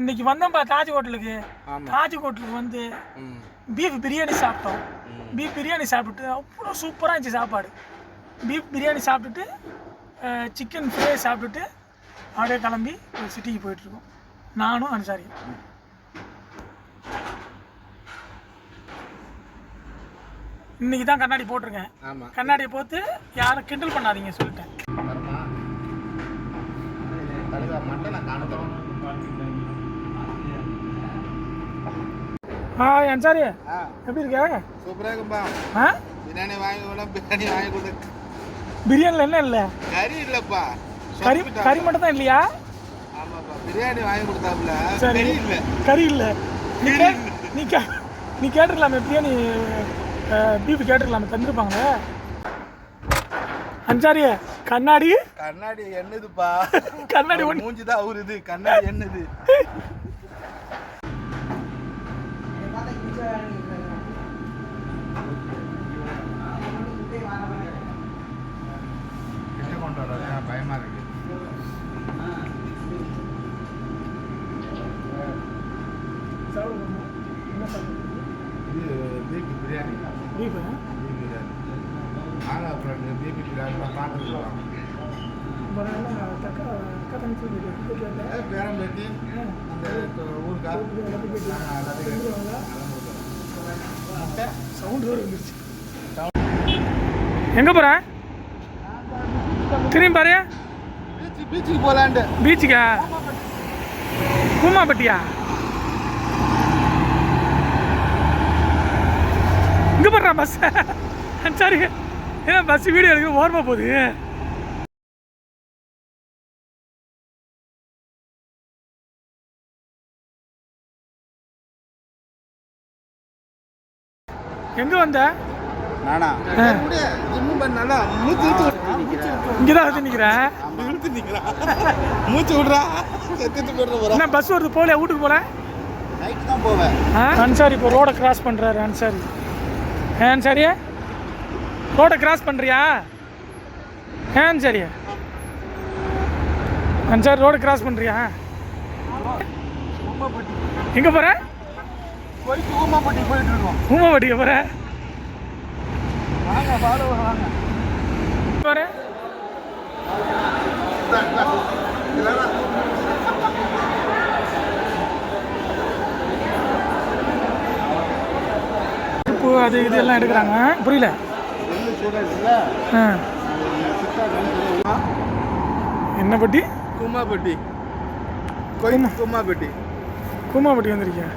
இன்னைக்கு வந்தோம்ப்பா தாஜ் ஹோட்டலுக்கு. தாஜ் ஹோட்டலுக்கு வந்து பீஃப் பிரியாணி சாப்பிட்டோம். பீஃப் பிரியாணி சாப்பிட்டுட்டு அவ்வளோ சூப்பராக இருந்துச்சு சாப்பாடு. பீஃப் பிரியாணி சாப்பிட்டுட்டு சிக்கன் ஃப்ரை சாப்பிட்டுட்டு அப்படியே கிளம்பி ஒரு சிட்டிக்கு போயிட்டுருக்கோம் நானும் அனுசாரி இன்னைக்கு தான் கண்ணாடி போட்டிருக்கேன். கண்ணாடியை போட்டு யாரும் கிண்டல் பண்ணாதீங்க சொல்லிட்டேன். மட்டனை காணத்தோம் ஆ அன்சாரி. எப்படி இருக்க? சூப்பராக இருக்கும்பா. ஆ? பிரியாணி வாங்கி பிரியாணி வாங்கி கொடு. பிரியாணியில் என்ன இல்லை? கறி இல்லைப்பா. கறி. கறி மட்டும் தான் இல்லையா? ஆமாப்பா. பிரியாணி வாங்கி கொடுத்தாப்புல. சரி. கறி இல்லை. கறி இல்லை. நீ நீ கே நீ கேட்டிருக்கலாமே பிரியாணி பீஃப் கேட்டிருக்கலாமே தந்துருப்பாங்களே. அஞ்சாரி கண்ணாடி? கண்ணாடி என்னதுப்பா கண்ணாடி மூஞ்சி தான் அவருது கண்ணாடி என்னது கிட்ட கொண்டு வர்றது பயமா இருக்கு இது beef biryani beef beef biryani நாங்கள் அப்புறம் பீஃப் பிரியாணிலாம் பார்த்துருக்கோம் பேரம்பேட்டி அந்த ஊருக்கா சவுண்ட் வேறு வந்துருச்சு எங்கே போகிற திரும்பி பாரு. பீச்சு பீச்சுக்கு? போகலான்ட்டு பீச்சுக்கா கூமாப்பட்டியா இங்கே போடுறா பஸ் சரி. ஏன் பஸ் வீடியோ எடுக்க ஓரமாக போகுது. எங்கே வந்த? நானா? நல்லா மூச்சு இங்கே தான் வந்து நிற்கிறேன் இழுத்து நிற்கிறான் மூச்சு விட்றா. செத்துட்டு என்ன பஸ் வருது? போகல வீட்டுக்கு போகல? நைட்டு தான் போவேன். அன்சாரி இப்போ ரோடை கிராஸ் பண்ணுறாரு அன்சாரி. ஏன் அன்சாரியா ரோடை கிராஸ் பண்ணுறியா ஏன் அன்சாரியா அன்சாரி ரோடை கிராஸ் பண்ணுறியா எங்கே போகிற போய் தூமாப்பட்டி போயிட்டு இருக்கோம் ஊமாவட்டிக்கு போகிற போகிற உப்பு அது இது எல்லாம் எடுக்கிறாங்க. புரியல. என்ன பட்டி? கும்மாப்பட்டி கோயில் கும்மாப்பட்டி கூமாப்பட்டி வந்திருக்கியா?